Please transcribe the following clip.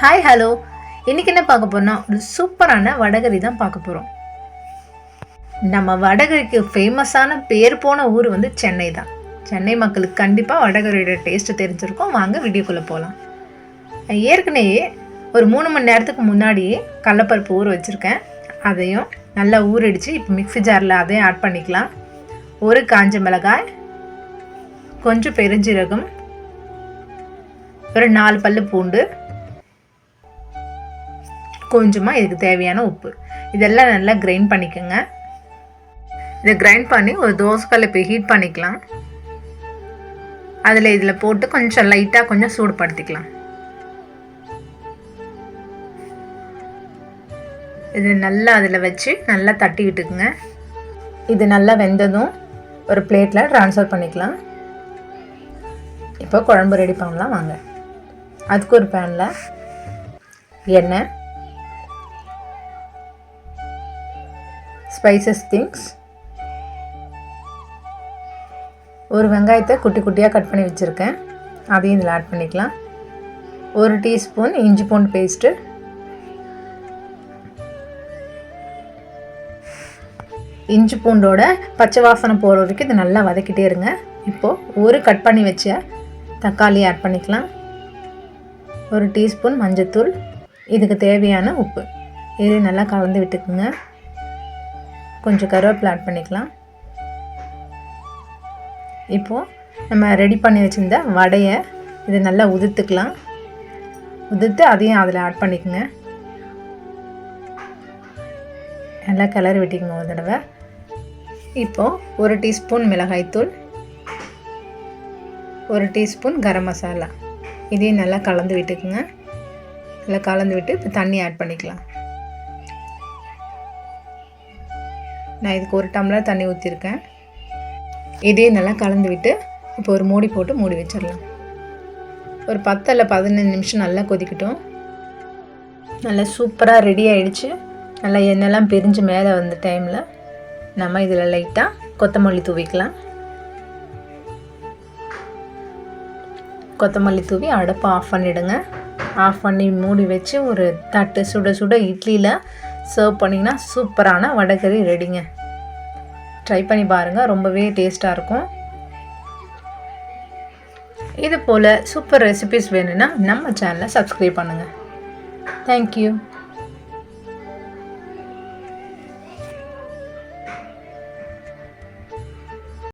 Hi hello இன்றைக்கி என்ன பார்க்க போறோம்னா ஒரு சூப்பரான வடகரி தான் பார்க்க போகிறோம் நம்ம வடகரிக்கு ஃபேமஸான பேர் போன ஊர் வந்து சென்னை தான். சென்னை மக்களுக்கு கண்டிப்பாக வடகரியோட டேஸ்ட்டு தெரிஞ்சிருக்கும். வாங்க வீடியோக்குள்ளே போகலாம் ஏற்கனவே ஒரு மூணு மணி நேரத்துக்கு முன்னாடியே கடலப்பருப்பு ஊற வச்சுருக்கேன். அதையும் நல்லா ஊறடிச்சு இப்போ மிக்ஸி ஜாரில் அதையும் ஆட் பண்ணிக்கலாம். ஒரு காஞ்ச மிளகாய் கொஞ்சம் பெருஞ்சீரகம் ஒரு நாலு பல்லு பூண்டு கொஞ்சமாக இதுக்கு தேவையான உப்பு. இதெல்லாம் நல்லா கிரைண்ட் பண்ணிக்கோங்க. இதை கிரைண்ட் பண்ணி ஒரு தோசைக்கல்ல இப்போ ஹீட் பண்ணிக்கலாம். அதில் இதில் போட்டு கொஞ்சம் லைட்டாக கொஞ்சம் சூடுபடுத்திக்கலாம். இது நல்லா அதில் வச்சு நல்லா தட்டி விட்டுக்குங்க. இது நல்லா வெந்ததும் ஒரு பிளேட்டில் ட்ரான்ஸ்ஃபர் பண்ணிக்கலாம். இப்போ குழம்பு ரெடி பண்ணலாம். வாங்க. அதுக்கு ஒரு பேனில் எண்ணெய் ஸ்பைசஸ் திங்ஸ் ஒரு வெங்காயத்தை குட்டி குட்டியாக கட் பண்ணி வச்சுருக்கேன். அதையும் இதில் ஆட் பண்ணிக்கலாம். ஒரு டீஸ்பூன் இஞ்சி பூண்டு பேஸ்ட்டு இஞ்சி பூண்டோட பச்சை வாசனை போகிற வரைக்கும் இது நல்லா வதக்கிட்டே இருங்க. இப்போது ஒரு கட் பண்ணி வச்ச தக்காளி ஆட் பண்ணிக்கலாம். ஒரு டீஸ்பூன் மஞ்சத்தூள். இதுக்கு தேவையான உப்பு. இது நல்லா கலந்து விட்டுக்குங்க. கொஞ்சம் கருவேப்பிலை ஆட் பண்ணிக்கலாம். இப்போது நம்ம ரெடி பண்ணி வச்சுருந்த வடையை இதை நல்லா உதிர்த்துக்கலாம் உதிர்த்து அதையும் அதில் ஆட் பண்ணிக்கோங்க. நல்லா கிளறி விட்டிக்கோங்க ஒரு தடவை. இப்போது ஒரு டீஸ்பூன் மிளகாய்த்தூள் ஒரு டீஸ்பூன் கரம் மசாலா. இதையும் நல்லா கலந்து விட்டுக்குங்க. நல்லா கலந்து விட்டு இப்போ தண்ணி ஆட் பண்ணிக்கலாம். நான் இதுக்கு ஒரு டம்ளர் தண்ணி ஊற்றிருக்கேன் இதையும் நல்லா கலந்து விட்டு இப்போ ஒரு மூடி போட்டு மூடி வச்சிடலாம். ஒரு பத்து இல்லை பதினஞ்சு நிமிஷம் நல்லா கொதிக்கட்டும். நல்லா சூப்பராக ரெடி ஆகிடுச்சு நல்லா எண்ணெய்லாம் பிரிஞ்சு மேலே வந்த டைமில் நம்ம இதில் லைட்டாக கொத்தமல்லி தூவிக்கலாம். கொத்தமல்லி தூவி அடுப்பை ஆஃப் பண்ணிவிடுங்க ஆஃப் பண்ணி மூடி வச்சு ஒரு தட்டு சுட சுட இட்லியில் சர்வ் பண்ணிங்கன்னா சூப்பரான வடகறி ரெடிங்க ட்ரை பண்ணி பாருங்கள் ரொம்பவே டேஸ்ட்டாக இருக்கும். இது போல் சூப்பர் ரெசிபிஸ் வேணும்னா நம்ம சேனலை சப்ஸ்கிரைப் பண்ணுங்கள் தேங்க்யூ